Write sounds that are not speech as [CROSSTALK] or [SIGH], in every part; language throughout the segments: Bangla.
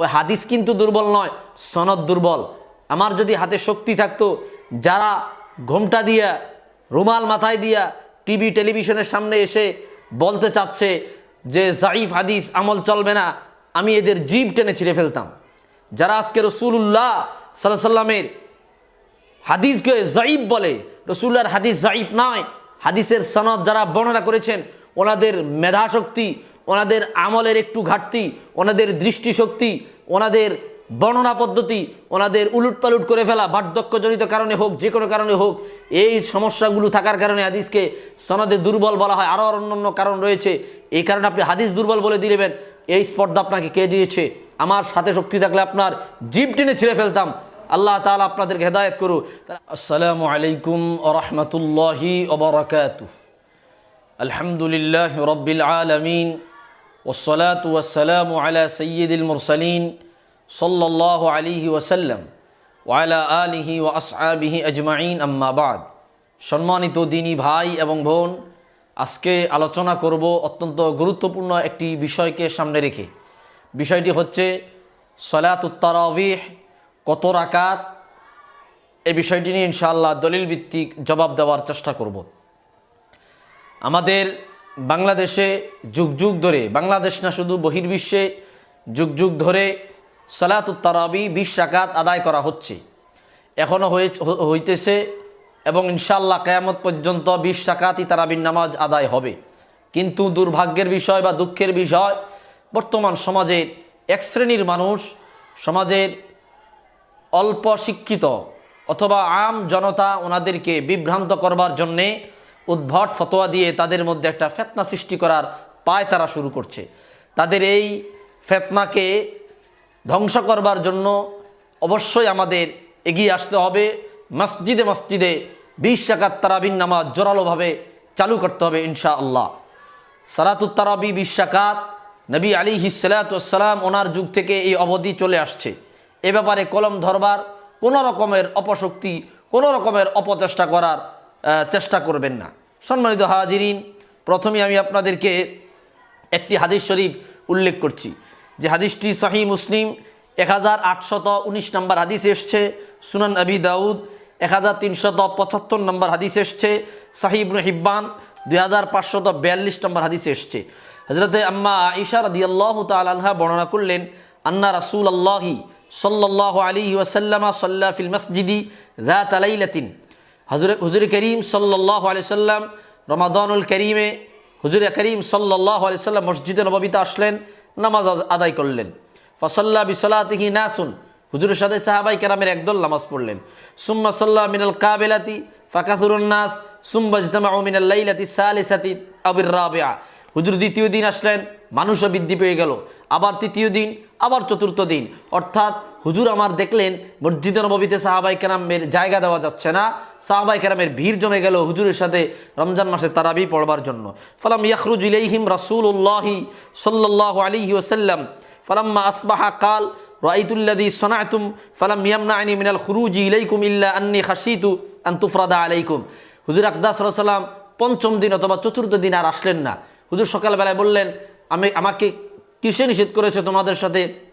ওই হাদিস কিন্তু দুর্বল নয়, সনদ দুর্বল। আমার যদি হাতে শক্তি থাকতো, যারা ঘোমটা দিয়া, রুমাল মাথায় দিয়া টিভি, টেলিভিশনের সামনে এসে বলতে চাচ্ছে যে, জাইফ হাদিস আমল চলবে না, আমি এদের জীব টেনে ছিঁড়ে ফেলতাম। যারা আজকে রসুল্লাহ সাল্লাহ সাল্লামের হাদিসকে জাইব বলে রসুল্লার হাদিস জাইব নয়, হাদিসের সনদ যারা বর্ণনা করেছেন, ওনাদের মেধাশক্তি ওনাদের আমলের একটু ঘাটতি, ওনাদের দৃষ্টিশক্তি, ওনাদের বর্ণনা পদ্ধতি, ওনাদের উলুট পালুট করে ফেলা, বার্ধক্যজনিত কারণে হোক, যে কোনো কারণে হোক, এই সমস্যাগুলো থাকার কারণে হাদিসকে সনদে দুর্বল বলা হয়। আরও অন্যান্য কারণ রয়েছে। এই কারণে আপনি হাদিস দুর্বল বলে দিলেবেন এই স্পর্ধা আপনাকে কে দিয়েছে? আমার সাথে শক্তি থাকলে আপনার জিপ টেনে ছিঁড়ে ফেলতাম। আল্লাহ তাআলা আপনাদেরকে হেদায়ত করু আসসালামু আলাইকুম রহমতুল্লাহি আলহামদুলিল্লাহ রব্বিল আলমিন। والصلاة والسلام على سيد المرسلين صلى الله عليه وسلم وعلى آله وأصحابه أجمعين أما بعد সম্মানিত দিনী ভাই এবং বোন আজকে আলোচনা করব অত্যন্ত গুরুত্বপূর্ণ একটি বিষয়কে সামনে রেখে বিষয়টি হচ্ছে সলাতুত্তারাবিহ কত রাকাত এই বিষয়টি নিয়ে ইনশাআল্লাহ দলিল ভিত্তিক জবাব দেওয়ার চেষ্টা করব আমাদের বাংলাদেশে যুগ যুগ ধরে, বাংলাদেশ না শুধু বহির্বিশ্বে যুগ যুগ ধরে সলাতুত্তারাবি বিশ রাকাত আদায় করা হচ্ছে। এখনও হইতেছে এবং ইনশাল্লাহ কেয়ামত পর্যন্ত বিশ রাকাতই তারাবির নামাজ আদায় হবে। কিন্তু দুর্ভাগ্যের বিষয় বা দুঃখের বিষয়, বর্তমান সমাজের এক শ্রেণির মানুষ, সমাজের অল্প শিক্ষিত অথবা আম জনতা ওনাদেরকে বিভ্রান্ত করবার জন্যে উদ্ভট ফতোয়া দিয়ে তাদের মধ্যে একটা ফেতনা সৃষ্টি করার পায় তারা শুরু করছে। তাদের এই ফেতনাকে ধ্বংস করবার জন্য অবশ্যই আমাদের এগিয়ে আসতে হবে। মসজিদে মসজিদে বিশ টাকার তারাবিন নামাজ জোরালোভাবে চালু করতে হবে ইনশা আল্লাহ সারাতুত তারাবি বিশ টাকাত নবী আলী হিসালাতাম ওনার যুগ থেকে এই অবধি চলে আসছে। এ ব্যাপারে কলম ধরবার কোনো রকমের অপশক্তি, কোনো রকমের অপচেষ্টা করার চেষ্টা করবেন না। সম্মানিত হাজিরিন প্রথমে আমি আপনাদেরকে একটি হাদিস শরীফ উল্লেখ করছি। যে হাদিসটি সাহি মুসলিম এক হাজার আটশত উনিশ নম্বর হাদিস এসছে, সুনান আবি দাউদ এক হাজার তিনশত পঁচাত্তর নম্বর হাদিস এসছে সাহিব হিব্বান দুই হাজার পাঁচশত বিয়াল্লিশ নম্বর হাদিস এসছে। হজরতে আম্মা আইসা রদি আল্লাহ তালহা বর্ণনা করলেন, আন্না রাসুল আল্লাহি সাল্লাহ আলী ওয়াসাল্লামা সাল্লাহ ফিল মসজিদি রাত আলাইলাতিন হজর হুজুর করিম সাল্লাহ আলি সাল্লাম রমাদানুল করিমে হুজুর করিম সাল্লাহ আলি সাল্লাম মসজিদে নববিতে আসলেন, নামাজ আদায় করলেন। ফসল্লা বিসলাতিহি নাসুন, হুজুরের সাথে সাহাবাই কেরামের একদল নামাজ পড়লেন। সুম্মা সাল্লাহ মিনাল কাবেলাতি ফাকাথুরুন্নাস সুম্বা ইজতামা মিনাল লাইলাতি সালিসাতি আবির রাবিআ হুজুর দ্বিতীয় দিন আসলেন, মানুষও বৃদ্ধি পেয়ে গেল। আবার তৃতীয় দিন, আবার চতুর্থ দিন। অর্থাৎ হুজুর আমার দেখলেন, মসজিদে নবীতে সাহাবাই কেরামের জায়গা দেওয়া যাচ্ছে না। সাহাবাই কেরামের ভিড় জমে গেল হুজুরের সাথে রমজান মাসে তারাবি পড়বার জন্য। ফালাম ইয়াখরুজ ইলাইহিম রাসূলুল্লাহি সাল্লাল্লাহু আলাইহি ওয়াসাল্লাম। ফালাম্মা আসবাহা কাল রাইতুল্লাযী সানাতুম, ফালাম ইয়ামনানি মিনাল খুরুজি ইলাইকুম ইল্লা আন্নী খাশিতু আন তুফরাদা আলাইকুম। হুজুর আকদাস সাল্লাম পঞ্চম দিন অথবা চতুর্থ দিন আর আসলেন না। হুজুর সকালবেলায় বললেন, আমি, আমাকে কিসে নিষেধ করেছে তোমাদের সাথে?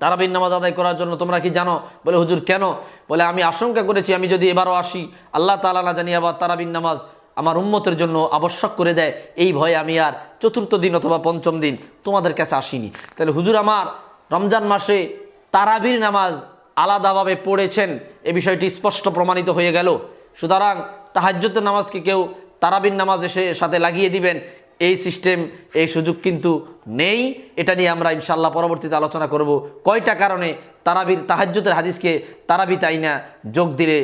তারাবিন নামাজ আদায় করার জন্য তোমরা কি জানো? বলে, হুজুর, কেন? বলে, আমি আশঙ্কা করেছি, আমি যদি এবারও আসি, আল্লাহ তালা না জানি আবার তারাবিন নামাজ আমার উম্মতের জন্য আবশ্যক করে দেয়, এই ভয়ে আমি আর চতুর্থ দিন অথবা পঞ্চম দিন তোমাদের কাছে আসিনি। তাহলে, হুজুর, আমার রমজান মাসে তারাবির নামাজ আলাদাভাবে পড়েছেন? এ বিষয়টি স্পষ্ট প্রমাণিত হয়ে গেল। সুতরাং তাহাজ্যতের নামাজকে কেউ তারাবিন নামাজ এসে সাথে লাগিয়ে দিবেন। এই সিস্টেম, এই সুযোগ কিন্তু নেই। এটা নিয়ে আমরা ইনশাল্লাহ পরবর্তীতে আলোচনা করব। কয়টা কারণে তারাবির তাহাজ্যতের হাদিসকে তারাবি তাই না, যোগ দিলে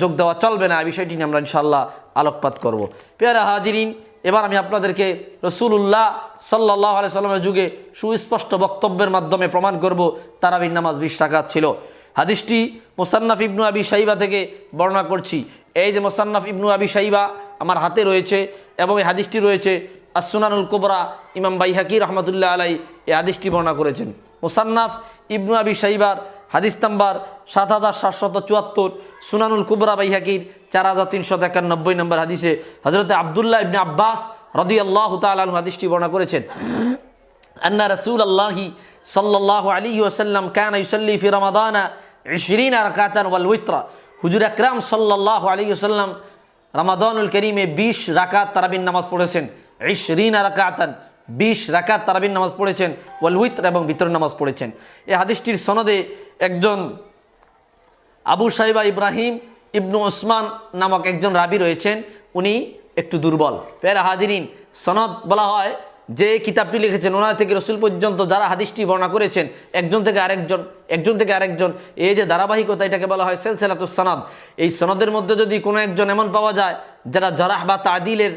যোগ দেওয়া চলবে না বিষয়টি নিয়ে আমরা ইনশাল্লাহ আলোকপাত করব। পেয়ারা হাজিরিন, এবার আমি আপনাদেরকে রসুল্লাহ সাল্লাহ আলি সাল্লামের যুগে সুস্পষ্ট বক্তব্যের মাধ্যমে প্রমাণ করব, তারাবির নামাজ বিশ টাকা ছিল। হাদিসটি মোসান্নাফ ইবনু আবি সাইবা থেকে বর্ণনা করছি। এই যে মোসান্নাফ ইবনু আবি সাইবা আমার হাতে রয়েছে এবং এই হাদিসটি রয়েছে আসুনানুল কোবরা ইমাম বাইহাকি রহমতুল্লাহ আলাই এই হাদিসটি বর্ণনা করেছেন। মোসান্নাফ ইবনু আবি সাইবার হাদিস নাম্বার সাত হাজার সাতশত চুয়াত্তর, সুনানুল কুবরা বাইহাকির চার হাজার তিনশত একানব্বই নম্বর হাদিসে হজরত আবদুল্লাহ ইবনে আব্বাস রদি আল্লাহ তালু হাদিসটি বর্ণনা করেছেন। আন্না রসুল আল্লাহি সাল্লাহ আলী ওসাল্লাম কান ইউসল্লি ফি রমাদানা ইশরিন রাকাতান ওয়াল উইত্রা। হুজুর আকরাম সাল্লাহ আলী ওসাল্লাম রমাদানুল করিমে বিশ রাকাত তারাবিন নামাজ পড়েছেন। ইশরিন রাকাতান, বিশ রাকাত তারাবিন নামাজ পড়েছেন, ওয়াল উইত্র এবং বিতর নামাজ পড়েছেন। এই হাদিসটির সনদে একজন আবু সাইবা ইব্রাহিম ইবনু ওসমান নামক একজন রাবি রয়েছেন, উনি একটু দুর্বল। পেরা হাজিরিন, সনদ বলা হয় যে কিতাবটি লিখেছেন, ওনার থেকে রসুল পর্যন্ত যারা হাদিসটি বর্ণনা করেছেন, একজন থেকে আরেকজন, একজন থেকে আরেকজন, এই যে ধারাবাহিকতা এটাকে বলা হয় সেলসেলাতুস সনদ। এই সনদের মধ্যে যদি কোনো একজন এমন পাওয়া যায়, যারা জরাহ বা তাদিলের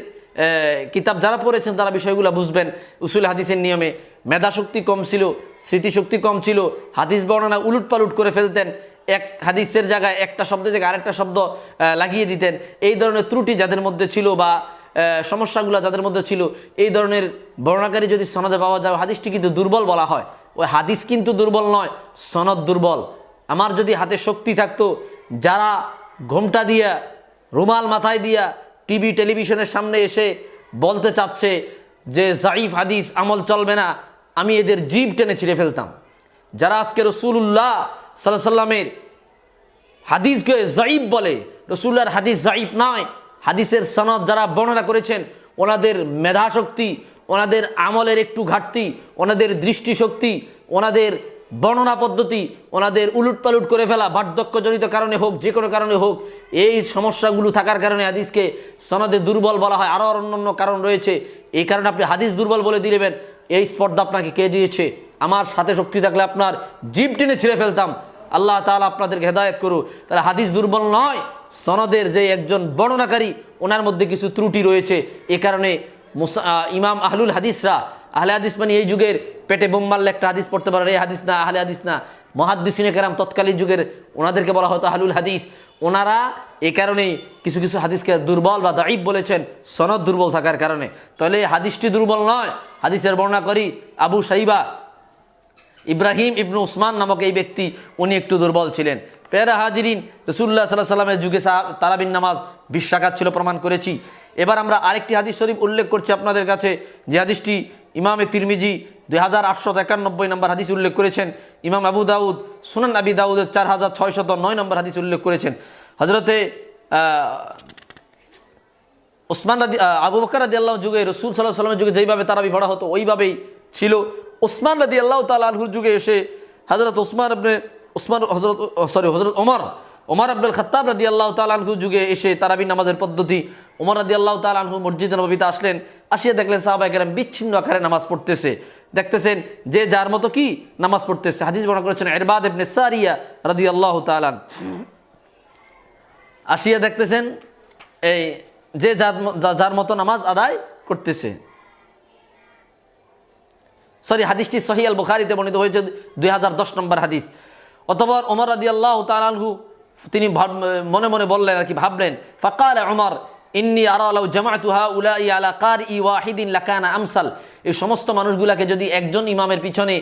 কিতাব যারা পড়েছেন তারা বিষয়গুলো বুঝবেন। উসুল হাদিসের নিয়মে মেধাশক্তি কম ছিল, স্মৃতিশক্তি কম ছিল, হাদিস বর্ণনা উলুট পালুট করে ফেলতেন। এক হাদিসের জায়গায় একটা শব্দের জায়গায় আরেকটা শব্দ লাগিয়ে দিতেন। এই ধরনের ত্রুটি যাদের মধ্যে ছিল বা সমস্যাগুলো যাদের মধ্যে ছিল, এই ধরনের বর্ণাকারী যদি সনদে পাওয়া যায়, হাদিসটি কিন্তু দুর্বল বলা হয়। ওই হাদিস কিন্তু দুর্বল নয়, সনদ দুর্বল। আমার যদি হাতে শক্তি থাকতো, যারা ঘোমটা দিয়া, রুমাল মাথায় দিয়া টিভি, টেলিভিশনের সামনে এসে বলতে চাচ্ছে যে জাইফ হাদিস আমল চলবে না, আমি এদের জীব টেনে ছিঁড়ে ফেলতাম। যারা আজকে রসুল্লাহ সাল্লাহ সাল্লামের হাদিসকে জাইব বলে রসুল্লাহর হাদিস জাইব নয়, হাদিসের সনদ যারা বর্ণনা করেছেন, ওনাদের মেধাশক্তি, ওনাদের আমলের একটু ঘাটতি, ওনাদের দৃষ্টিশক্তি, ওনাদের বর্ণনা পদ্ধতি ওনাদের উলুট পালুট করে ফেলা, বার্ধক্যজনিত কারণে হোক, যে কোনো কারণে হোক, এই সমস্যাগুলো থাকার কারণে হাদিসকে সনদে দুর্বল বলা হয়। আরও অন্যান্য কারণ রয়েছে। এই কারণে আপনি হাদিস দুর্বল বলে দিলেবেন। এই স্পর্ধা আপনাকে কে দিয়েছে? আমার সাথে শক্তি থাকলে আপনার জিপ টেনে ছিঁড়ে ফেলতাম। আল্লাহ তাআলা আপনাদেরকে হেদায়েত করু তাহলে হাদিস দুর্বল নয়, সনদের যে একজন বর্ণনাকারী, ওনার মধ্যে কিছু ত্রুটি রয়েছে। এ কারণে মুসা- ইমাম আহলুল হাদিসরা আহলে হাদিস মানে এই যুগের পেটে বোম মারলে একটা হাদিস পড়তে পারে এই হাদিস না, আহলে হাদিস না। মহাদ্দিসিনে কেরাম তৎকালীন যুগের ওনাদেরকে বলা হতো আহলুল হাদিস। ওনারা এ কারণেই কিছু কিছু হাদিসকে দুর্বল বা দাইব বলেছেন, সনদ দুর্বল থাকার কারণে। তাহলে এই হাদিসটি দুর্বল নয়। হাদিসের বর্ণনা করি, আবু সাইবা, ইব্রাহিম ইবনু উসমান নামক এই ব্যক্তি, উনি একটু দুর্বল ছিলেন। পেরা হাজিরিন রসুল্লাহ সাল্লাহ সাল্লামের যুগে তারাবিন নামাজ বিশ্বাকাত ছিল প্রমাণ করেছি। এবার আমরা আরেকটি হাদিস শরীফ উল্লেখ করছি আপনাদের কাছে। যে হাদিসটি ইমামে তিরমিজি দুই হাজার আটশো একানব্বই নম্বর হাদিস উল্লেখ করেছেন, ইমাম আবু দাউদ, সুনান আবি দাউদের চার হাজার ছয়শত নয় নম্বর হাদিস উল্লেখ করেছেন। হজরতে ওসমান রাদি আবু বকর রাদি আল্লাহ যুগে, রসুল সাল্লাহ সাল্লামের যুগে যেইভাবে তারাবি পড়া হতো, ওইভাবেই ছিল। ওসমান রাদি আল্লাহ তালহুর যুগে এসে হজরত ওসমান আপনি ওসমান হজরত সরি হজরত ওমর ওমর আব্দুল খত্তাব রাদি আল্লাহ তালহুর যুগে এসে তারাবি নামাজের পদ্ধতি ওমর রাদি আল্লাহ তালহু মসজিদ নবীতে আসলেন, আসিয়া দেখলেন সাহাবাই কেরাম বিচ্ছিন্ন আকারে নামাজ পড়তেছে। দেখতেছেন যে যার মতো কি নামাজ পড়তেছে। হাদিস বর্ণনা করেছেন এরবাদ ইবনে সারিয়া রাদি আল্লাহ তালান আসিয়া দেখতেছেন এই যে যার যার মতো নামাজ আদায় করতেছে। সরি, হাদিসটি সহি আল বুখারিতে বর্ণিত হয়েছে, দুই হাজার দশ নম্বর হাদিস। অতপর ওমর রাদি আল্লাহ তালানহু তিনি মনে মনে বললেন আর কি, ভাবলেন, ফাকাল ওমর ইন্নি আরালাউ জামাতুহা উলাই আলা কার ই ওয়াহিদিন লাকানা আমসাল। এই সমস্ত মানুষগুলাকে যদি একজন ইমামের পিছনে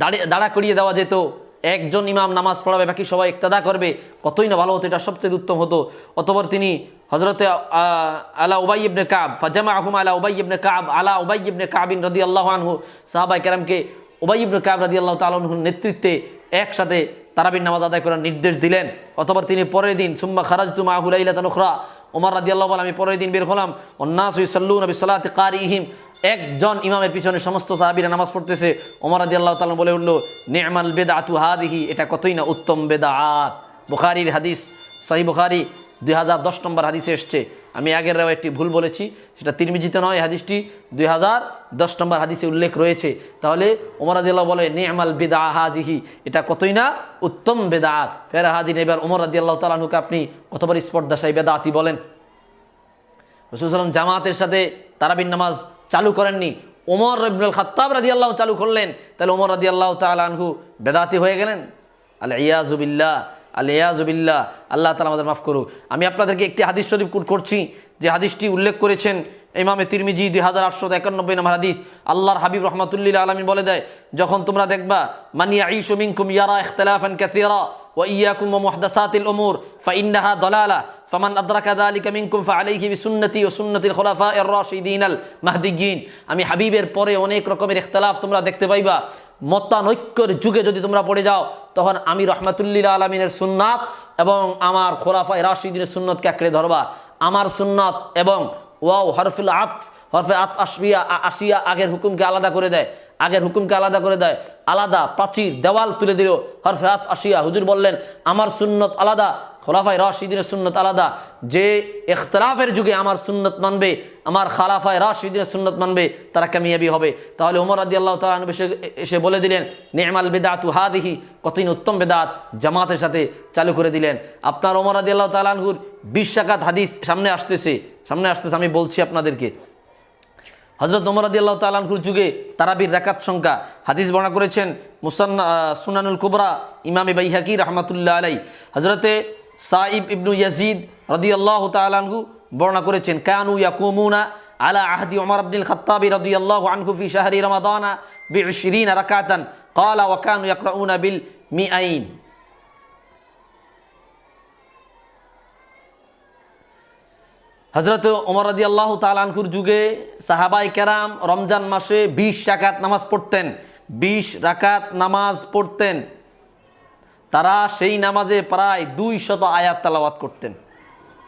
দাঁড়িয়ে, দাঁড়া করিয়ে দেওয়া যেত, একজন ইমাম নামাজ পড়াবে, বাকি সবাই ইক্তাদা করবে, কতই না ভালো হতো, এটা সবচেয়ে উত্তম হতো। অতপর তিনি হজরতে আলা উবাই ইবনে কাব ফাজামা আহম আলা উবাই ইবনে কাব, আলা উবাই ইবনে কাবিন রদি আল্লাহ আনহু সাহাবাই কেরামকে উবাই ইবনে কাব রদি আল্লাহ তালহুর নেতৃত্বে একসাথে তারাবির নামাজ আদায় করার নির্দেশ দিলেন। অথবা তিনি পরের দিন, সুম্মা খারাজ তুমা হুলাইলা তানুখরা ওমর আল্লাহ আমি পরের দিন বের হলাম। অন্নাস সাল্লু নবী সাল্লাতে কার ইহিম একজন ইমামের পিছনে সমস্ত সাহাবিরা নামাজ পড়তেছে। ওমর রাদি আল্লাহ তালা বলে উঠল, নেমাল বেদা আতু হাদিহি? এটা কতই না উত্তম বেদা আত বুখারির হাদিস সাহি বুখারি দুই হাজার দশ নম্বর হাদিসে এসছে। আমি আগের একটি ভুল বলেছি, সেটা তিরমিজিতে নয় হাদিসটি দুই হাজার দশ নম্বর হাদিসে উল্লেখ রয়েছে। তাহলে ওমর আদিল্লাহ বলে নেমাল বেদা হাজিহি এটা কতই না উত্তম বেদাত। ফের হাজির এবার ওমর আল্লাহ তালানুকে আপনি কতবার স্পর্ধাশাই বেদাতি বলেন? রসুলাম জামাতের সাথে তারাবিন নামাজ চালু করেননি। ওমর রবিনুল খাত্তাব রাদি আল্লাহ চালু করলেন। তাহলে ওমর রাদি আল্লাহ তালহু বেদাতি হয়ে গেলেন? আল ইয়াজুবিল্লাহ আল ইয়াজুবিল্লাহ আল্লাহ তালা আমাদের মাফ করুক। আমি আপনাদেরকে একটি হাদিস শরীফ করছি, যে হাদিসটি উল্লেখ করেছেন ইমামে তিরমিজি দুই হাজার আটশো একানব্বই নম্বর হাদিস। আল্লাহর হাবিব রহমাতুল্লিল আলমী বলে দেয়, যখন তোমরা দেখবা মানিয়া ইসমিন কুমিয়ারা ইখতলাফান কাসীরা উমুর ফাইন্নাহা দালালা ফামান আদরাকা যালিকা মিনকুম ফাআলাইহি বিসুন্নতি ওয়া সুন্নাতিল খুলাফায়ে রাশিদিন আল মাহদিয়িন আমি হাবিবের পরে অনেক রকমের ইখতলাফ তোমরা দেখতে পাইবা। মতানৈক্যের যুগে যদি তোমরা পড়ে যাও, তখন আমি রহমাতুল্লিল আলমিনের সুন্নাত এবং আমার খোলাফায় রাশিদিনের সুন্নতকে আঁকড়ে ধরবা। আমার সুন্নাত এবং ওয়াও হরফুল আত হরফে আত আসবিয়া আসিয়া আগের হুকুমকে আলাদা করে দেয়। আগের হুকুমকে আলাদা করে দেয়। আলাদা প্রাচীর, দেওয়াল তুলে দিল। হরফে আত আসিয়া হুজুর বললেন, আমার সুন্নত আলাদা, খোলাফায় রাশিদিনের সুন্নত আলাদা। যে ইখতলাফের যুগে আমার সুন্নত মানবে, আমার খালাফায় রাশিদিনের সুন্নত মানবে, তারা কামিয়াবি হবে। তাহলে ওমর রাদি আল্লাহ তাআলা এসে বলে দিলেন, নেমাল বেদাতু হাদিহি, কতদিন উত্তম বেদাত, জামাতের সাথে চালু করে দিলেন। আপনার ওমর রাদি আল্লাহ তালানহুর বিশ হাদিস সামনে আসতেছে। সামনে আসতেছে, আমি বলছি আপনাদেরকে। হজরত ওমর রাদি আল্লাহ তালানহুর যুগে তারাবির রাকাত সংখ্যা হাদিস বর্ণনা করেছেন মুসান্না আহ, সুনানুল কুবরা ইমামে বাইহাকি রহমাতুল্লাহ আলাই হজরতে সাইব ইবনু ইয়াজিদ রদি আল্লাহ তালানহু বর্ণনা করেছেন কানু ইয়াকুমুনা আলা আহদি ওমর আব্দুল খাত্তাবি রদি আল্লাহ আনহু ফি শাহরি রমাদানা বিশরিন রাকাতান قال وكانوا يقرؤون بالمئين হজরত ওমর রাদি আল্লাহ তালানকুর যুগে সাহাবাই কেরাম রমজান মাসে বিশ রাকাত নামাজ পড়তেন, বিশ রাকাত নামাজ পড়তেন। তারা সেই নামাজে প্রায় দুই শত আয়াত তালাওয়াত করতেন।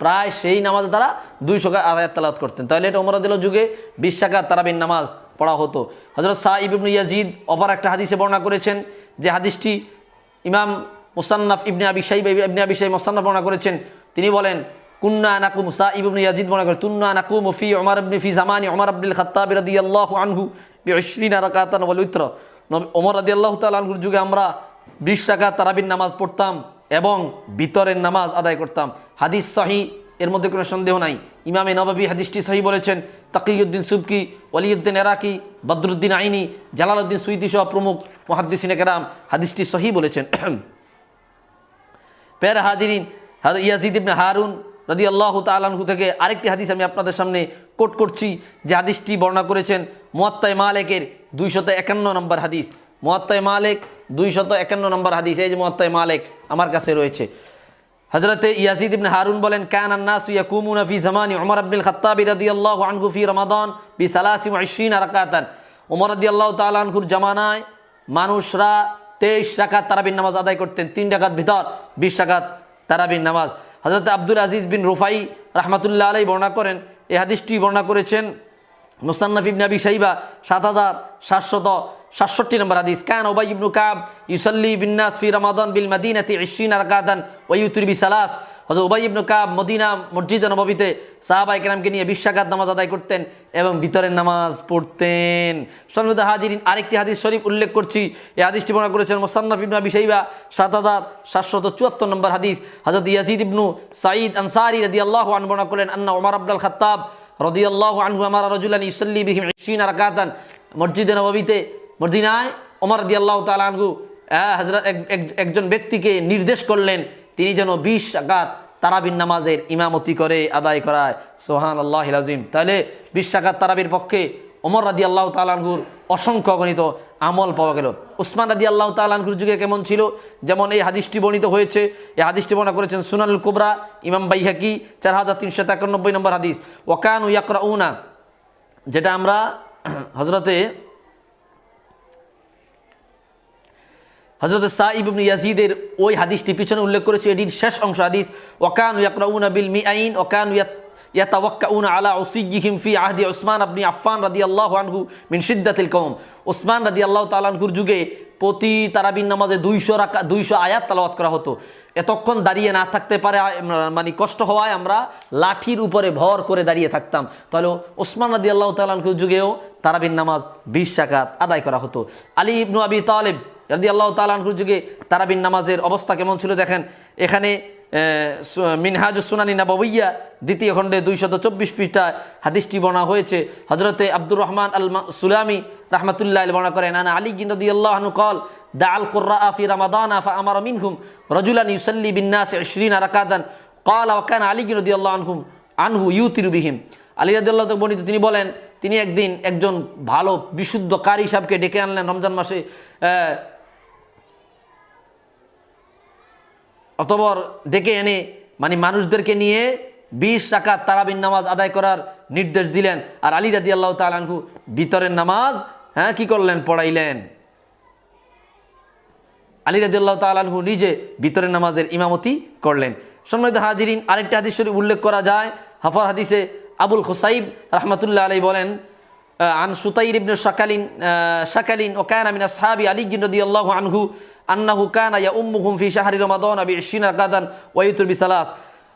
প্রায় সেই নামাজে তারা দুই শত আয়াত তালাওয়াত করতেন। তাহলে এটা ওমর রাদিল যুগে বিশ রাকাত তারাবিন নামাজ পড়া হতো। হজরত সাইব ইবনু ইয়াজিদ অপর একটা হাদিসে বর্ণনা করেছেন যে হাদিসটি ইমাম মুসান্নাফ ইবনে আবি সাইব ইবনে আবি মুসান্নাফ বর্ণনা করেছেন। তিনি বলেন কুন্না নাকুম সাইব ইবনে ইয়াজিদ বর্ণনা করেন তুন্না নাকুম ফি ওমর ইবনে, ফি জামানি ওমর আব্দুল খাত্তাব রাদিয়াল্লাহু আনহু বি রাকাতান ওয়াল উত্র। ওমর রাদিয়াল্লাহু তাআলা আনহুর যুগে আমরা বিশ রাকাত তারাবির নামাজ পড়তাম এবং বিতরের নামাজ আদায় করতাম। হাদিস সহি, এর মধ্যে কোনো সন্দেহ নাই। ইমামে নবাবী হাদিসটি সহি বলেছেন তাকিউদ্দিন সুবকি, ওলিউদ্দিন এরাকি, বদরুদ্দিন আইনি, জালালউদ্দিন সুইদি সহ প্রমুখ মহাদ্দিসিনে কেরাম হাদিসটি সহি বলেছেন। [CLEARS THROAT] পের হাজিরিন ইয়াজিদ ইবনে হারুন রাদি আল্লাহ তালানহু থেকে আরেকটি হাদিস আমি আপনাদের সামনে কোট করছি। যে হাদিসটি বর্ণনা করেছেন মোয়াত্তায় মালেকের দুইশত একান্ন নম্বর হাদিস। মোয়াত্তায় মালেক দুইশত একান্ন নম্বর হাদিস, এই যে মোয়াত্তায় মালেক আমার কাছে রয়েছে। হজরতে ইয়াজিদ ইবনে হারুন বলেন, কান আন্নাস ইয়াকুমুনা ফি জামানি উমর আব্দুল খাত্তাবি রাদিয়াল্লাহু আনহু ফি রমাদান বি সালাসি ওয়া রাকাতান। উমর রাদিয়াল্লাহু তাআলা আনহুর জামানায় মানুষরা তেইশ রাকাত তারাবির নামাজ আদায় করতেন, তিন রাকাত ভিতর, বিশ রাকাত তারাবির নামাজ। হজরত আব্দুল আজিজ বিন রুফাই রাহমাতুল্লাহ আলাই বর্ণনা করেন, এ হাদিসটি বর্ণনা করেছেন মুসান্নাফ ইবনে শাইবা, সাত হাজার সাতশত সাতষট্টি নম্বর হাদিস। কান ওবাই ইবনু কাব ইউসল্লি বিন্নাস ফি রমাদন বিল মাদিনাতি আর কাদান ওয়ুতুর বি সালাস। হযরত উবাই ইবনু কাব মদিনা মসজিদে নববীতে সাহাবায়ে কেরামকে নিয়ে বিশ রাকাত নামাজ আদায় করতেন এবং ভিতরের নামাজ পড়তেন। সন্মুদ হাজিরিন আরেকটি হাদিস শরীফ উল্লেখ করছি। এই হাদিসটি বর্ণনা করেছেন মোসান্নাফ ইবনু আবি শাইবা, সাত হাজার সাতশত চুয়াত্তর নম্বর হাদিস। হযরত ইয়াজিদ ইবনু সাঈদ আনসারী রাদিয়াল্লাহু আনহু বর্ণনা করেন আন্না ওমর আব্দুল খাত্তাব রাদিয়াল্লাহু আনহু আমার রাজুলান ইউসাল্লি বিহিম ইশরিন রাকাতান। মসজিদে নববীতে মদিনায় ওমর রাদিয়াল্লাহু তাআলা আনহু হযরত একজন ব্যক্তিকে নির্দেশ করলেন তিনি যেন বিশ রাকাত তারাবির নামাজের ইমামতি করে আদায় করায়। সোহান আল্লাহ আজিম তাহলে বিশ রাকাত তারাবির পক্ষে ওমর রাদি আল্লাহ তালানহুর অসংখ্য গণিত আমল পাওয়া গেল। উসমান রাদি আল্লাহ তালানহুর যুগে কেমন ছিল? যেমন এই হাদিসটি বর্ণিত হয়েছে, এই হাদিসটি বর্ণনা করেছেন সুনাল কুবরা, ইমাম বাইহাকি, চার হাজার তিনশো একানব্বই নম্বর হাদিস। ওয়াকান ইয়াকরা উনা যেটা আমরা হজরতে হজরত সাইব ইবনে ইয়াজিদের ওই হাদিসটি পিছনে উল্লেখ করেছে। এটির শেষ অংশ হাদিস ওয়াকান ইয়াকরাউনা বিল মিআইন ওয়াকান ইয়াতাওয়াক্কাউন আলা উসিয়্যিহিম ফি আহদি উসমান ইবনে আফফান রাদিয়াল্লাহু আনহু মিন শিদ্দাতিল কওম। উসমান রাদিয়াল্লাহু তাআলা আনহুর যুগে প্রতি তারাবিন নামাজে দুইশো রাকা, দুইশো আয়াত তালাওয়াত করা হতো। এতক্ষণ দাঁড়িয়ে না থাকতে পারে মানে কষ্ট হওয়ায় আমরা লাঠির উপরে ভর করে দাঁড়িয়ে থাকতাম। তাহলে ওসমান রাদি আল্লাহ তালানকুর যুগেও তারাবিন নামাজ বিশ শাকাত আদায় করা হতো। আলী ইবনু আবি তালেব রাদি আল্লাহ তালানহুর যুগে তারাবিন নামাজের অবস্থা কেমন ছিল দেখেন? এখানে মিনহাজুসুনানি নাবাবিয়া দ্বিতীয় খণ্ডে দুইশত চব্বিশ পৃষ্ঠা হাদিসটি বর্ণা হয়েছে। হজরতে আব্দুর রহমান আল সুলামি রাহমাতুল্লাহ বর্ণা করেন, আনা আলী গিনদি আল্লাহনু কল দা আল কুর্রা আফি রামাদান আফা আমার মিনহুম রজুলানি ইউসল্লি শ্রী না আরাকাদান কল ওয়াকান আলী গিনদি আল্লাহনহুম আনহু ইউতিরুবিহিম আলী রাদিল্লাহ বর্ণিত, তিনি বলেন, তিনি একদিন একজন ভালো, বিশুদ্ধ কারি সাহেবকে ডেকে আনলেন রমজান মাসে অতবর ডেকে এনে মানে মানুষদেরকে নিয়ে বিশ রাকাত তারাবিন নামাজ আদায় করার নির্দেশ দিলেন। আর আলী রাদি আল্লাহ তালানহু ভিতরের নামাজ হ্যাঁ কি করলেন? পড়াইলেন। আলী রাদি আল্লাহ তালানহু নিজে ভিতরের নামাজের ইমামতি করলেন। সম্মানিত হাজিরিন, আরেকটা হাদিস শরীফ উল্লেখ করা যায়। হাফর হাদিসে আবুল খুসাইব রহমতুল্লাহ আলাই বলেন আন সুতাইর ইবনে শাকালিন শাকালিন ও কায়না মিন আসহাবি আলী রাদিয়াল্লাহু আনহু আন্নাহু কানা ইয়াউম্মুহুম ফি শাহরি রমাদান বি 20 রাকাতান ওয়া ইউতুর বিসালাস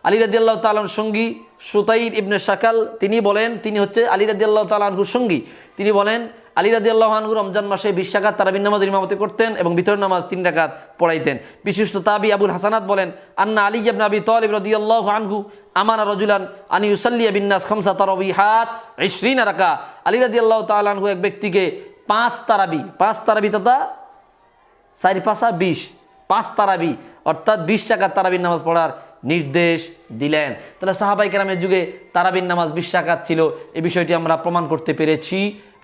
আলী রাদিয়াল্লাহু তাআলার সঙ্গী সুতাইর ইবনে শাকাল, তিনি বলেন, তিনি হচ্ছে আলী রাদিয়াল্লাহু তাআলার সঙ্গী। তিনি বলেন, আলী রাদিয়াল্লাহু আনহু রমজান মাসে 20 রাকাত তারাবির নামাজের ইমামতি করতেন এবং ভিতর নামাজ তিন রাকাত পড়াইতেন। বিশিষ্ট তাবি আবুল হাসানাত বলেন, আন্না আলী ইবনে আবি তালিব রাদিয়াল্লাহু আনহু আমানা রাজুলান আনি ইউসাল্লি বিন্নাস খামসা তারাবিহাত 20 রাকা আলী রাদিয়াল্লাহু তাআলা আনহু এক ব্যক্তিকে পাঁচ তারাবি পাঁচ তারাবি তথা চারি পাঁচা বিশ পাঁচ তারাবি, অর্থাৎ বিশ টাকার তারাবির নামাজ পড়ার নির্দেশ দিলেন। তাহলে সাহাবাই কেরামের যুগে তারাবির নামাজ বিশ টাকাত ছিল। এই বিষয়টি আমরা প্রমাণ করতে পেরেছি।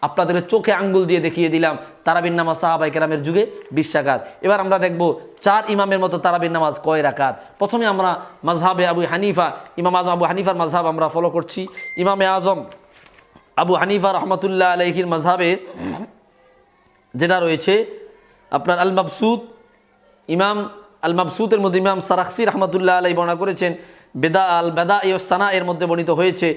আপনাদের চোখে আঙ্গুল দিয়ে দেখিয়ে দিলাম, তারাবির নামাজ সাহাবাই কেরামের যুগে বিশ টাকাত এবার আমরা দেখব চার ইমামের মতো তারাবির নামাজ কয় রাকাত। প্রথমে আমরা মাজহাবে আবু হানিফা, ইমাম আজম আবু হানিফার মাজহাব আমরা ফলো করছি। ইমামে আজম আবু হানিফা রহমতুল্লাহ আলহির মাজহাবে যেটা রয়েছে আপনার আল মাবসুদ ইমাম আল মাবসুদের মধ্যে ইমাম সারাকসি রহমতুল্লাহ আলাই বর্ণনা করেছেন বেদা আল বেদা সানা এর মধ্যে বর্ণিত হয়েছে,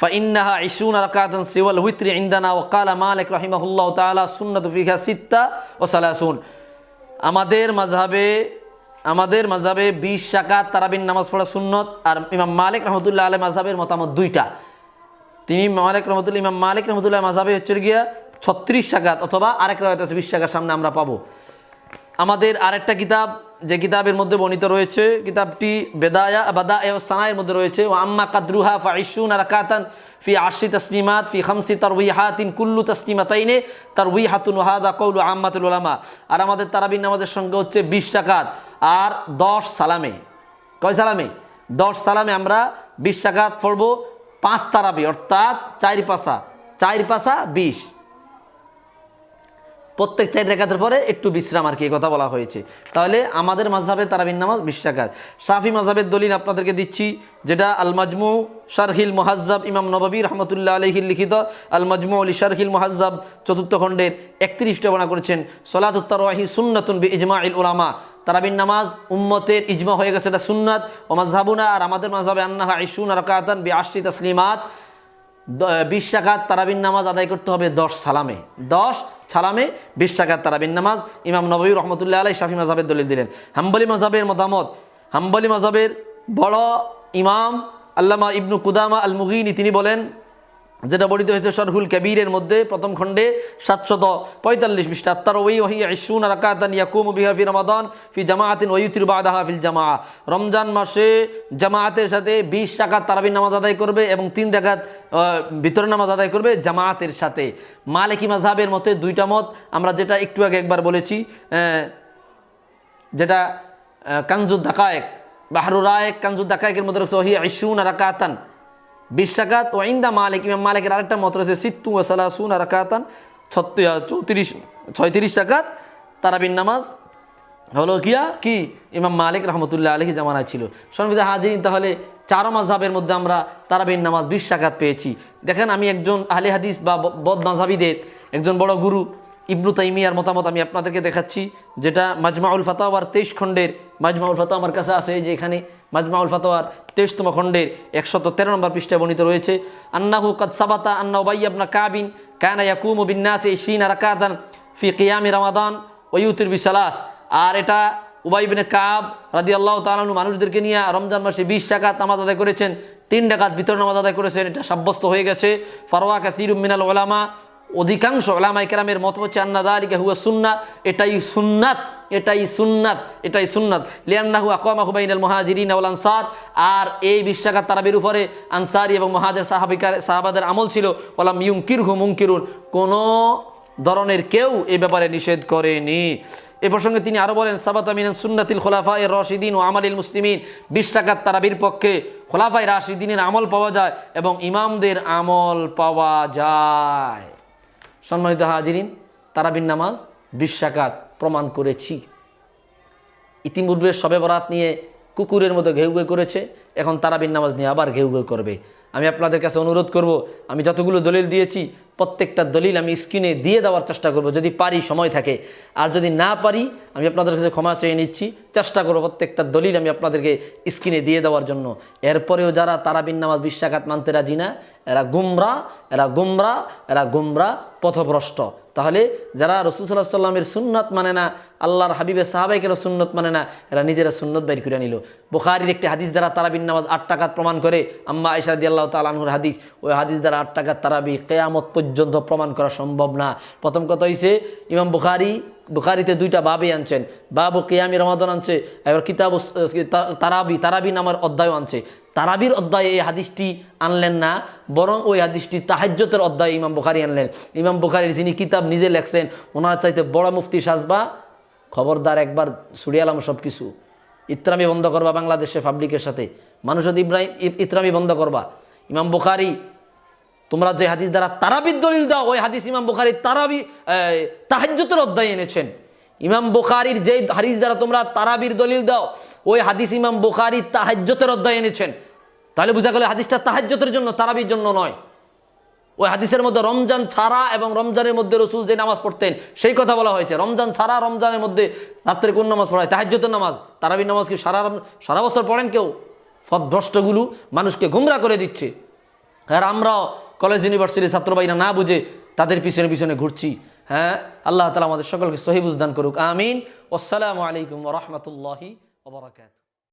ফাইন্নাহা ইসুন রাকাতান সিওয়াল হুইত্রি ইন্দানা ও কালা মালিক রহিমাহুল্লাহ তাআলা সুন্নাত ফিহা সিত্তা ও সালাসুন। আমাদের মাযহাবে আমাদের মাযহাবে বিশ শাকাত তারাবিন নামাজ পড়া সুন্নত আর ইমাম মালিক রহমতুল্লাহ আলাই মাযহাবের মতামত দুইটা। তিনি মালিক রহমতুল্লাহ, ইমাম মালিক রহমতুল্লাহ মাঝাবে হচ্ছে গিয়া ছত্রিশ শাখাত অথবা আরেক রায়ত আছে বিশ শাখার সামনে আমরা পাবো। আমাদের আরেকটা কিতাব, যে কিতাবের মধ্যে বর্ণিত রয়েছে, কিতাবটি বেদায়া বাদা এ সানায়ের মধ্যে রয়েছে ও আম্মা কাদরুহা ফাইশুন রাকাতান ফি আশি তসলিমাত ফি খামসি তারউইহাতিন কুল্লু তসলিমাতাইনে তারউইহাতুন ওয়াহাদা কৌলু আম্মাতুল উলামা। আর আমাদের তারাবিন নামাজের সংখ্যা হচ্ছে বিশ শাকাত আর দশ সালামে। কয় সালামে? দশ সালামে আমরা বিশ শাকাত পড়ব, পাঁচ তারাবি, অর্থাৎ চার পাশা চার পাশা বিশ। প্রত্যেক চার রেখাতের পরে একটু বিশ্রাম আর কি কথা বলা হয়েছে। তাহলে আমাদের মাঝহাবে তারাবিন নামাজ বিশ টাকাত শাফি মাঝহাবের দলিল আপনাদেরকে দিচ্ছি, যেটা আল মাজমু শারহিল মোহাজ্জাব ইমাম নবাবী রহমতুল্লাহ আলহির লিখিত আল মাজমু আলী শারহিল মোহাজ্জাব চতুর্থ খণ্ডের একত্রিশটা বর্ণনা করেছেন। সলাতুত্তর ওয়াহি সুন্নাতুন বি ইজমা ইল উলামা। তারাবিন নামাজ উম্মতের ইজমা হয়ে গেছে, এটা সুন্নাত। ও মাজহাবুনা আর আমাদের মাঝহাবে আন্নাহা ইসুন রাকাতান বি আশি তসলিমাত। বিশ টাকার তারাবিন নামাজ আদায় করতে হবে দশ সালামে। দশ সালামে বিশ টাকার তারাবিন নামাজ ইমাম নবী রহমতুল্লাহ আলাই শাফি মাজাবের দলিল দিলেন। হাম্বলি মাজাবের মতামত, হাম্বলি মাজাবের বড় ইমাম আল্লামা ইবনু কুদামা আল মুগিনী তিনি বলেন যেটা বর্ণিত হয়েছে সরহুল কবিরের মধ্যে প্রথম খণ্ডে সাতশত পঁয়তাল্লিশ পৃষ্ঠা। তার ওই ওহি ইসুন রাকাতান ইয়াকুম বিহা ফি রমাদান ফি জামাআতিন ওয়ুতির বাদাহা ফিল জামা রমজান মাসে জামাআতের সাথে বিশ টাকা তারাবির নামাজ আদায় করবে এবং তিন টাকাত ভিতরে নামাজ আদায় করবে জামাআতের সাথে। মালিকি মাযহাবের মতে দুইটা মত আমরা যেটা একটু আগে একবার বলেছি যেটা কানজুদ দাকায়েক বাহরু রায়েক কানজুদ দাকায়েকের মধ্যে রয়েছে ওহি ইসুন রাকাতান। বিশ রাকাত ও ইন্দা মালিক, ইমাম মালিকের আরেকটা মত রয়েছে, সিত্তু ও সালাসুন রাকাতান ছত্রিশ চৌত্রিশ ছয়ত্রিশ রাকাত তারাবিন নামাজ। হলো কিয়া কি? ইমাম মালিক রহমতুল্লাহ আলহী জামানায় ছিল। সংবিধা হাজির তাহলে চারো মাঝহাবের মধ্যে আমরা তারাবিন নামাজ বিশ টাকাত পেয়েছি। দেখেন আমি একজন আহলে হাদিস বা বদ মাঝহাবিদের একজন বড় গুরু, ইবনু তাইমিয়ার মতামত আমি আপনাদেরকে দেখাচ্ছি, যেটা মাজমাউল ফাতাওয়ার তেইশ খণ্ডের, মাজমাউল ফাতাওয়া আমার কাছে আছে, যে এখানে মাজমাউল ফাতাওয়ার তেইশতম খণ্ডের একশত তেরো নম্বর পৃষ্ঠায় বর্ণিত রয়েছে, আন্নাহু কদ সাবাতা আন্না ওবাই আবনা কাবিন কানা ইয়াকুমু বিন্নাসে শিন রাকাতান ফি কিয়ামি রমাদান ওয়ুতির বিসালাস। আর এটা উবাইবিনে কাব রাদি আল্লাহ তালানু মানুষদেরকে নিয়ে রমজান মাসে বিশ টাকাত নামাজ আদায় করেছেন, তিন টাকাত ভিতর নামাজ আদায় করেছেন, এটা সাব্যস্ত হয়ে গেছে। ফারোয়া কাসির মিনাল ওলামা অধিকাংশ ওলামা ইকরামের মত হচ্ছে আন্নাদা হুয়া সুন্না, এটাই সুন্নাত এটাই সুন্নাত এটাই সুন্নাত। লিয়ান্না হুয়া কমা হুবাইনাল মহাজিরিন আউল আনসার, আর এই বিশ টাকাত তারাবির উপরে আনসারি এবং মহাজের সাহাবিকার সাহাবাদের আমল ছিল ওলাম ইউং কিরহু মুঙ্কিরুন কোনো ধরনের কেউ এ ব্যাপারে নিষেধ করেনি। এ প্রসঙ্গে তিনি আরও বলেন সাবাতামিন সুন্নাতিল খোলাফা এর রশিদিন ও আমালিল মুসলিমিন। বিশ্বাকাত তারাবির পক্ষে খোলাফাই রাশিদিনের আমল পাওয়া যায় এবং ইমামদের আমল পাওয়া যায়। সম্মানিত হাজিরিন তারাবিন নামাজ বিশ্বাকাত প্রমাণ করেছি। ইতিমূর্বে সবে বরাত নিয়ে কুকুরের মতো ঘেউ করেছে, এখন তারাবিন নামাজ নিয়ে আবার ঘেউ ঘেউ করবে। আমি আপনাদের কাছে অনুরোধ করব, আমি যতগুলো দলিল দিয়েছি, প্রত্যেকটা দলিল আমি স্ক্রিনে দিয়ে দেওয়ার চেষ্টা করব, যদি পারি সময় থাকে। আর যদি না পারি, আমি আপনাদের কাছে ক্ষমা চেয়ে নিচ্ছি, চেষ্টা করব প্রত্যেকটা দলিল আমি আপনাদেরকে স্ক্রিনে দিয়ে দেওয়ার জন্য। এরপরেও যারা তারাবিন নামাজ বিশ্বাঘাত মানতে রাজি না, এরা গুমরা এরা গুমরা এরা গুমরা পথভ্রষ্ট। তাহলে যারা রসুল সাল্লাহ সাল্লামের সুন্নত মানে না, আল্লাহর হাবিবের সাহাবাইকেরও সুন্নত মানে না, এরা নিজেরা সুন্নত বাইর করে নিল। বুখারির একটি হাদিস দ্বারা তারাবিন নামাজ আট টাকাত প্রমাণ করে, আম্মা আয়সাদি আল্লাহ তালাহুর হাদিস, ওই হাদিস দ্বারা আট টাকাত তারাবি কেয়ামত পর্যন্ত প্রমাণ করা সম্ভব না। প্রথম কথা হইছে, ইমাম বুখারি, বুখারিতে দুইটা বাবে আনছেন। বাবু কেয়ামি রমাদন আনছে, এবার কিতাব তারাবি তারাবি নামার অধ্যায় আনছে। তারাবির অধ্যায়ে এই হাদিসটি আনলেন না, বরং ওই হাদিসটি তাহাজ্যতের অধ্যায়ে ইমাম বুখারি আনলেন। ইমাম বুখারির যিনি কিতাব নিজে লেখছেন, ওনার চাইতে বড় মুফতি সাজবা, খবরদার একবার সুরিয়ালাম সব কিছু ইত্রামি বন্ধ করবা বাংলাদেশে পাবলিকের সাথে। মানুষ যদি ইব্রাহিম ইত্রামি বন্ধ করবা। ইমাম বুখারি, তোমরা যে হাদিস দ্বারা তারাবির দলিল দাও, ওই হাদিস ইমাম বুখারি তারাবি তাহাজ্যতের অধ্যায় এনেছেন। ইমাম বুখারির যে হাদিস দ্বারা তোমরা তারাবির দলিল দাও, ওই হাদিস ইমাম বুখারি তাহাজ্যতের অধ্যায় এনেছেন। তাহলে বোঝা গেল হাদিসটা তাহাজ্যতের জন্য, তারাবির জন্য নয়। ওই হাদিসের মধ্যে রমজান ছাড়া এবং রমজানের মধ্যে রসুল যে নামাজ পড়তেন, সেই কথা বলা হয়েছে। রমজান ছাড়া রমজানের মধ্যে রাত্রে কোন নামাজ পড়ায় তাহাজ্যতের নামাজ। তারাবির নামাজ কি সারা সারা বছর পড়েন কেউ? ফদভ্রষ্টগুলো মানুষকে গুমরা করে দিচ্ছে। আর আমরাও কলেজ ইউনিভার্সিটির ছাত্রবাহীরা না বুঝে তাদের পিছনে পিছনে ঘুরছি। হ্যাঁ আল্লাহ তালা আমাদের সকলকে সহিবুজ দান করুক। আমিন। আসসালামু আলাইকুম রহমতুল্লাহি ওবরাকাত